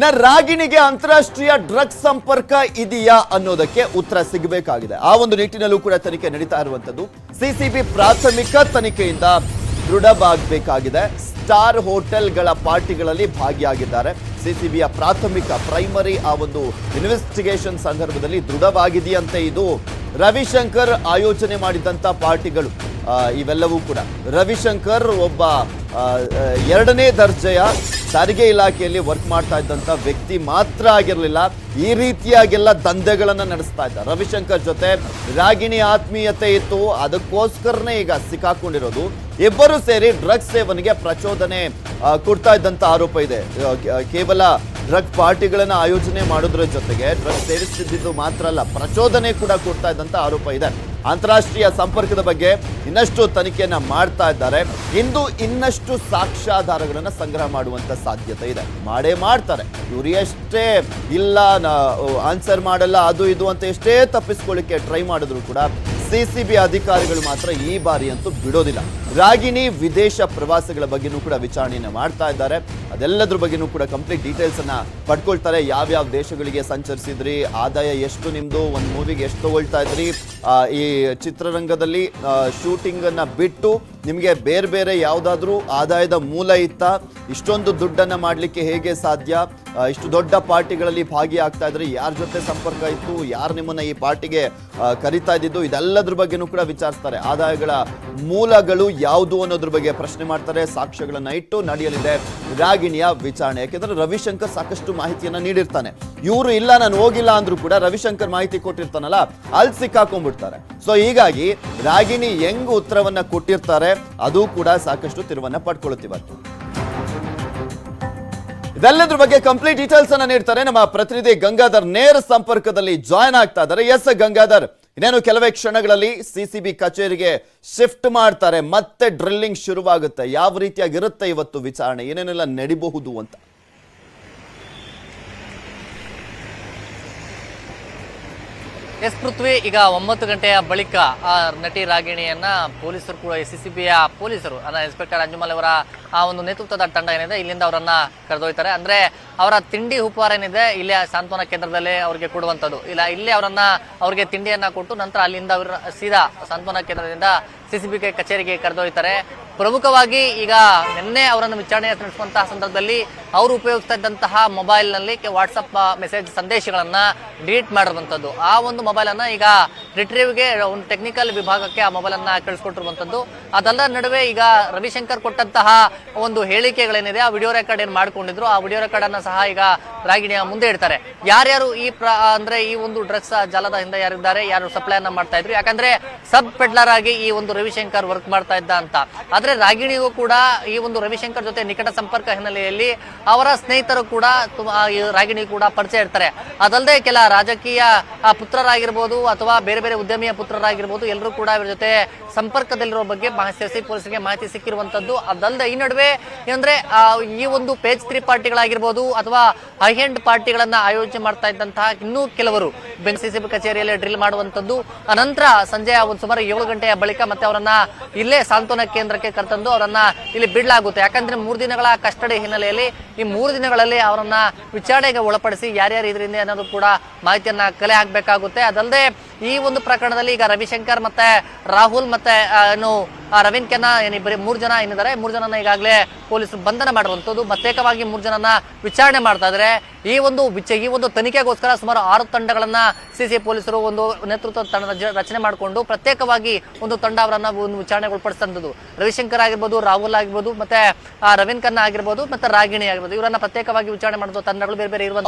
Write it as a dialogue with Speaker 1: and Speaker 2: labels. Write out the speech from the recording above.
Speaker 1: ನ ರಾಗಿಣಿಗೆ ಅಂತಾರಾಷ್ಟ್ರೀಯ ಡ್ರಗ್ ಸಂಪರ್ಕ ಇದೆಯಾ ಅನ್ನೋದಕ್ಕೆ ಉತ್ತರ ಸಿಗಬೇಕಾಗಿದೆ. ಆ ಒಂದು ನಿಟ್ಟಿನಲ್ಲೂ ಕೂಡ ತನಿಖೆ ನಡೀತಾ ಇರುವಂತದ್ದು. ಸಿಸಿಬಿ ಪ್ರಾಥಮಿಕ ತನಿಖೆಯಿಂದ ದೃಢವಾಗಬೇಕಾಗಿದೆ. ಸ್ಟಾರ್ ಹೋಟೆಲ್ಗಳ ಪಾರ್ಟಿಗಳಲ್ಲಿ ಭಾಗಿಯಾಗಿದ್ದಾರೆ. ಸಿಸಿಬಿಯ ಪ್ರಾಥಮಿಕ, ಪ್ರೈಮರಿ ಆ ಒಂದು ಇನ್ವೆಸ್ಟಿಗೇಷನ್ ಸಂದರ್ಭದಲ್ಲಿ ದೃಢವಾಗಿದೆಯಂತೆ ಇದು ರವಿಶಂಕರ್ ಆಯೋಜನೆ ಮಾಡಿದಂಥ ಪಾರ್ಟಿಗಳು. ಇವೆಲ್ಲವೂ ಕೂಡ. ರವಿಶಂಕರ್ ಒಬ್ಬ ಎರಡನೇ ದರ್ಜೆಯ ಸಾರಿಗೆ ಇಲಾಖೆಯಲ್ಲಿ ವರ್ಕ್ ಮಾಡ್ತಾ ಇದ್ದಂಥ ವ್ಯಕ್ತಿ ಮಾತ್ರ ಆಗಿರಲಿಲ್ಲ. ಈ ರೀತಿಯಾಗೆಲ್ಲ ದಂಧೆಗಳನ್ನು ನಡೆಸ್ತಾ ಇದ್ದ. ರವಿಶಂಕರ್ ಜೊತೆ ರಾಗಿಣಿ ಆತ್ಮೀಯತೆ ಇತ್ತು. ಅದಕ್ಕೋಸ್ಕರನೇ ಈಗ ಸಿಕ್ಕಾಕೊಂಡಿರೋದು. ಇಬ್ಬರು ಸೇರಿ ಡ್ರಗ್ಸ್ ಸೇವನೆಗೆ ಪ್ರಚೋದನೆ ಕೊಡ್ತಾ ಇದ್ದಂತ ಆರೋಪ ಇದೆ. ಕೇವಲ ಡ್ರಗ್ ಪಾರ್ಟಿಗಳನ್ನ ಆಯೋಜನೆ ಮಾಡೋದ್ರ ಜೊತೆಗೆ ಡ್ರಗ್ ಸೇವಿಸುತ್ತಿದ್ದು ಮಾತ್ರ ಅಲ್ಲ, ಪ್ರಚೋದನೆ ಕೂಡ ಕೊಡ್ತಾ ಇದ್ದಂತ ಆರೋಪ ಇದೆ. ಅಂತಾರಾಷ್ಟ್ರೀಯ ಸಂಪರ್ಕದ ಬಗ್ಗೆ ಇನ್ನಷ್ಟು ತನಿಖೆಯನ್ನ ಮಾಡ್ತಾ ಇದ್ದಾರೆ. ಇಂದು ಇನ್ನಷ್ಟು ಸಾಕ್ಷ್ಯಾಧಾರಗಳನ್ನ ಸಂಗ್ರಹ ಮಾಡುವಂತ ಸಾಧ್ಯತೆ ಇದೆ. ಮಾಡೇ ಮಾಡ್ತಾರೆ. ಇವರು ಎಷ್ಟೇ ಇಲ್ಲ ಆನ್ಸರ್ ಮಾಡಲ್ಲ, ಅದು ಇದು ಅಂತ ಎಷ್ಟೇ ತಪ್ಪಿಸ್ಕೊಳ್ಳಿಕ್ಕೆ ಟ್ರೈ ಮಾಡಿದ್ರು ಕೂಡ ಸಿ ಸಿ ಬಿ ಅಧಿಕಾರಿಗಳು ಮಾತ್ರ ಈ ಬಾರಿ ಅಂತೂ ಬಿಡೋದಿಲ್ಲ. ರಾಗಿಣಿ ವಿದೇಶ ಪ್ರವಾಸಗಳ ಬಗ್ಗೆನೂ ಕೂಡ ವಿಚಾರಣೆಯನ್ನು ಮಾಡ್ತಾ ಇದ್ದಾರೆ. ಅದೆಲ್ಲದ್ರ ಬಗ್ಗೆನೂ ಕೂಡ ಕಂಪ್ಲೀಟ್ ಡೀಟೇಲ್ಸ್ ಅನ್ನ ಪಡ್ಕೊಳ್ತಾರೆ. ಯಾವ್ಯಾವ ದೇಶಗಳಿಗೆ ಸಂಚರಿಸಿದ್ರಿ? ಆದಾಯ ಎಷ್ಟು ನಿಮ್ದು? ಒಂದು ಮೂವಿಗೆ ಎಷ್ಟು ತಗೊಳ್ತಾ ಇದ್ರಿ? ಈ ಚಿತ್ರರಂಗದಲ್ಲಿ ಶೂಟಿಂಗ್ ಅನ್ನ ಬಿಟ್ಟು ನಿಮಗೆ ಬೇರೆ ಬೇರೆ ಯಾವುದಾದ್ರೂ ಆದಾಯದ ಮೂಲ ಇತ್ತ ಇಷ್ಟೊಂದು ದುಡ್ಡನ್ನು ಮಾಡಲಿಕ್ಕೆ ಹೇಗೆ ಸಾಧ್ಯ? ಇಷ್ಟು ದೊಡ್ಡ ಪಾರ್ಟಿಗಳಲ್ಲಿ ಭಾಗಿಯಾಗ್ತಾ ಇದ್ರೆ ಯಾರ ಜೊತೆ ಸಂಪರ್ಕ ಇತ್ತು? ಯಾರು ನಿಮ್ಮನ್ನು ಈ ಪಾರ್ಟಿಗೆ ಕರಿತಾ ಇದ್ದಿದ್ದು? ಇದೆಲ್ಲದ್ರ ಬಗ್ಗೆನೂ ಕೂಡ ವಿಚಾರಿಸ್ತಾರೆ. ಆದಾಯಗಳ ಮೂಲಗಳು ಯಾವುದು ಅನ್ನೋದ್ರ ಬಗ್ಗೆ ಪ್ರಶ್ನೆ ಮಾಡ್ತಾರೆ. ಸಾಕ್ಷ್ಯಗಳನ್ನು ಇಟ್ಟು ನಡೆಯಲಿದೆ ರಾಗಿಣಿಯ ವಿಚಾರಣೆ. ಯಾಕೆಂದ್ರೆ ರವಿಶಂಕರ್ ಸಾಕಷ್ಟು ಮಾಹಿತಿಯನ್ನು ನೀಡಿರ್ತಾನೆ. ಇವರು ಇಲ್ಲ, ನಾನು ಹೋಗಿಲ್ಲ ಅಂದ್ರೂ ಕೂಡ ರವಿಶಂಕರ್ ಮಾಹಿತಿ ಕೊಟ್ಟಿರ್ತಾನಲ್ಲ, ಅಲ್ಲಿ ಸಿಕ್ಕಾಕೊಂಡ್ಬಿಡ್ತಾರೆ. ಸೊ ಹೀಗಾಗಿ ರಾಗಿಣಿ ಹೆಂಗ್ ಉತ್ತರವನ್ನ ಕೊಟ್ಟಿರ್ತಾರೆ, ಅದು ಕೂಡ ಸಾಕಷ್ಟು ತಿರುವನ್ನ ಪಡ್ಕೊಳ್ಳುತ್ತಿವತ್ತು ಇದೆಲ್ಲದ್ರ ಬಗ್ಗೆ ಕಂಪ್ಲೀಟ್ ಡೀಟೇಲ್ಸ್ ಅನ್ನ ನೀಡ್ತಾರೆ. ನಮ್ಮ ಪ್ರತಿನಿಧಿ ಗಂಗಾಧರ್ ನೇರ ಸಂಪರ್ಕದಲ್ಲಿ ಜಾಯ್ನ್ ಆಗ್ತಾ ಇದ್ದಾರೆ. ಎಸ್ ಗಂಗಾಧರ್, ಇನ್ನೇನು ಕೆಲವೇ ಕ್ಷಣಗಳಲ್ಲಿ ಸಿಸಿಬಿ ಕಚೇರಿಗೆ ಶಿಫ್ಟ್ ಮಾಡ್ತಾರೆ, ಮತ್ತೆ ಡ್ರಿಲ್ಲಿಂಗ್ ಶುರುವಾಗುತ್ತೆ. ಯಾವ ರೀತಿಯಾಗಿರುತ್ತೆ ಇವತ್ತು ವಿಚಾರಣೆ? ಏನೇನೆಲ್ಲ ನಡಿಬಹುದು ಅಂತ?
Speaker 2: ಎಸ್ ಪೃಥ್ವಿ, ಈಗ ಒಂಬತ್ತು ಗಂಟೆಯ ಬಳಿಕ ಆ ನಟಿ ರಾಗಿಣಿಯನ್ನ ಪೊಲೀಸರು ಕೂಡ ಎಸ್ ಸಿ ಬಿಯ ಪೊಲೀಸರು, ಅಂದ್ರೆ ಇನ್ಸ್ಪೆಕ್ಟರ್ ಅಂಜುಮಲ್ ಅವರ ಆ ಒಂದು ನೇತೃತ್ವದ ತಂಡ ಏನಿದೆ, ಇಲ್ಲಿಂದ ಅವರನ್ನ ಕರೆದೊಯ್ತಾರೆ. ಅಂದ್ರೆ ಅವರ ತಿಂಡಿ ಉಪಹಾರ ಏನಿದೆ, ಇಲ್ಲೇ ಸಾಂತ್ವನ ಕೇಂದ್ರದಲ್ಲಿ ಅವರಿಗೆ ಕೊಡುವಂಥದ್ದು. ಇಲ್ಲ, ಇಲ್ಲಿ ಅವರನ್ನ ಅವರಿಗೆ ತಿಂಡಿಯನ್ನ ಕೊಟ್ಟು ನಂತರ ಅಲ್ಲಿಂದ ಅವರ ಸೀದಾ ಸಾಂತ್ವನ ಕೇಂದ್ರದಿಂದ ಸಿ ಸಿ ಬಿ ಕಚೇರಿಗೆ ಕರೆದೊಯ್ತಾರೆ. ಪ್ರಮುಖವಾಗಿ ಈಗ ನಿನ್ನೆ ಅವರನ್ನು ವಿಚಾರಣೆ ನಡೆಸುವಂತಹ ಸಂದರ್ಭದಲ್ಲಿ ಅವರು ಉಪಯೋಗಿಸ್ತಾ ಇದ್ದಂತಹ ಮೊಬೈಲ್ನಲ್ಲಿ ವಾಟ್ಸಪ್ ಮೆಸೇಜ್ ಸಂದೇಶಗಳನ್ನು ಡಿಲೀಟ್ ಮಾಡಿರುವಂಥದ್ದು ಆ ಒಂದು ಮೊಬೈಲನ್ನು ಈಗ ರಿಟ್ರೀವ್ಗೆ ಒಂದು ಟೆಕ್ನಿಕಲ್ ವಿಭಾಗಕ್ಕೆ ಆ ಮೊಬೈಲ್ ಅನ್ನ ಕಳಿಸ್ಕೊಟ್ಟಿರುವಂಥದ್ದು. ಅದೆಲ್ಲ ನಡುವೆ ಈಗ ರವಿಶಂಕರ್ ಕೊಟ್ಟಂತಹ ಒಂದು ಹೇಳಿಕೆಗಳೇನಿದೆ, ಆ ವಿಡಿಯೋ ರೆಕಾರ್ಡ್ ಏನು ಮಾಡ್ಕೊಂಡಿದ್ರು, ಆ ವಿಡಿಯೋ ರೆಕಾರ್ಡ್ ಸಹ ಈಗ ರಾಗಿಣಿಯ ಮುಂದೆ ಇಡ್ತಾರೆ. ಯಾರ್ಯಾರು ಈ ಪ್ರ, ಅಂದ್ರೆ ಈ ಒಂದು ಡ್ರಗ್ಸ್ ಜಾಲದ ಹಿಂದೆ ಯಾರಿದ್ದಾರೆ, ಯಾರು ಸಪ್ಲೈ ಮಾಡ್ತಾ ಇದ್ರು, ಯಾಕಂದ್ರೆ ಸಬ್ ಪೆಡ್ಲರ್ ಆಗಿ ಈ ಒಂದು ರವಿಶಂಕರ್ ವರ್ಕ್ ಮಾಡ್ತಾ ಇದ್ದ ಅಂತ. ಆದ್ರೆ ರಾಗಿಣಿಗೂ ಕೂಡ ಈ ಒಂದು ರವಿಶಂಕರ್ ಜೊತೆ ನಿಕಟ ಸಂಪರ್ಕ ಹಿನ್ನೆಲೆಯಲ್ಲಿ ಅವರ ಸ್ನೇಹಿತರು ಕೂಡ ರಾಗಿಣಿ ಕೂಡ ಪರಿಚಯ ಇರ್ತಾರೆ. ಅದಲ್ಲದೆ ಕೆಲ ರಾಜಕೀಯ ಪುತ್ರರಾಗಿರ್ಬೋದು ಅಥವಾ ಬೇರೆ ಉದ್ಯಮಿಯ ಪುತ್ರರಾಗಿರ್ಬೋದು ಎಲ್ಲರೂ ಕೂಡ ಇವರ ಜೊತೆ ಸಂಪರ್ಕದಲ್ಲಿರೋ ಬಗ್ಗೆ ಮಾಹಿತಿ ಪೊಲೀಸರಿಗೆ ಮಾಹಿತಿ ಸಿಕ್ಕಿರುವಂತದ್ದು. ಅದಲ್ಲದೆ ಈ ನಡುವೆ ಏನಂದ್ರೆ ಈ ಒಂದು ಪೇಜ್ ತ್ರೀ ಪಾರ್ಟಿಗಳಾಗಿರ್ಬೋದು ಅಥವಾ ಹೈ ಹ್ಯಾಂಡ್ ಪಾರ್ಟಿಗಳನ್ನ ಆಯೋಜನೆ ಮಾಡ್ತಾ ಇದ್ದಂತಹ ಇನ್ನೂ ಕೆಲವರು ಬೆನ್ ಸಿಸಿಬಿ ಕಚೇರಿಯಲ್ಲಿ ಡ್ರಿಲ್ ಮಾಡುವಂತದ್ದು. ಅನಂತರ ಸಂಜೆ ಒಂದು ಸುಮಾರು ಏಳು ಗಂಟೆಯ ಬಳಿಕ ಮತ್ತೆ ಅವರನ್ನ ಇಲ್ಲೇ ಸಾಂತ್ವನ ಕೇಂದ್ರಕ್ಕೆ ಕರೆತಂದು ಅವರನ್ನ ಇಲ್ಲಿ ಬಿಡಲಾಗುತ್ತೆ. ಯಾಕಂದ್ರೆ ಮೂರು ದಿನಗಳ ಕಸ್ಟಡಿ ಹಿನ್ನೆಲೆಯಲ್ಲಿ ಈ ಮೂರು ದಿನಗಳಲ್ಲಿ ಅವರನ್ನ ವಿಚಾರಣೆಗೆ ಒಳಪಡಿಸಿ ಯಾರ್ಯಾರು ಇದರಿಂದ ಅನ್ನೋದು ಕೂಡ ಮಾಹಿತಿಯನ್ನ ಕಲೆ ಹಾಕಬೇಕಾಗುತ್ತೆ. ಅದಲ್ಲದೆ ಈ ಒಂದು ಪ್ರಕರಣದಲ್ಲಿ ಈಗ ರವಿಶಂಕರ್ ಮತ್ತೆ ರಾಹುಲ್ ಮತ್ತೆ ಏನು ರವೀನ್ ಕೆನ್ನ ಏನಿಬ್ಬರಿ ಮೂರು ಜನ ಏನಿದ್ದಾರೆ, ಮೂರು ಜನನ ಈಗಾಗಲೇ ಪೊಲೀಸರು ಬಂಧನ ಮಾಡುವಂಥದ್ದು ಪ್ರತ್ಯೇಕವಾಗಿ ಮೂರು ಜನನ ವಿಚಾರಣೆ ಮಾಡ್ತಾ ಇದ್ದಾರೆ ಈ ಒಂದು ವಿಚ, ಈ ಒಂದು ತನಿಖೆಗೋಸ್ಕರ ಸುಮಾರು ಆರು ತಂಡಗಳನ್ನ ಸಿಸಿ ಪೊಲೀಸರು ಒಂದು ನೇತೃತ್ವ ತಂಡ ರಚನೆ ಮಾಡಿಕೊಂಡು ಪ್ರತ್ಯೇಕವಾಗಿ ಒಂದು ತಂಡ ಅವರನ್ನ ಒಂದು ವಿಚಾರಣೆಗೆ ಒಳಪಡಿಸಿದಂಥದ್ದು ರವಿಶಂಕರ್ ಆಗಿರ್ಬೋದು, ರಾಹುಲ್ ಆಗಿರ್ಬೋದು, ಮತ್ತೆ ರವೀನ್ ಖನ್ನಾ ಆಗಿರ್ಬೋದು, ಮತ್ತೆ ರಾಗಿಣಿ ಆಗಿರ್ಬೋದು, ಇವರನ್ನ ಪ್ರತ್ಯೇಕವಾಗಿ ವಿಚಾರಣೆ ಮಾಡುವ ತಂಡಗಳು ಬೇರೆ ಬೇರೆ ಇರುವಂತ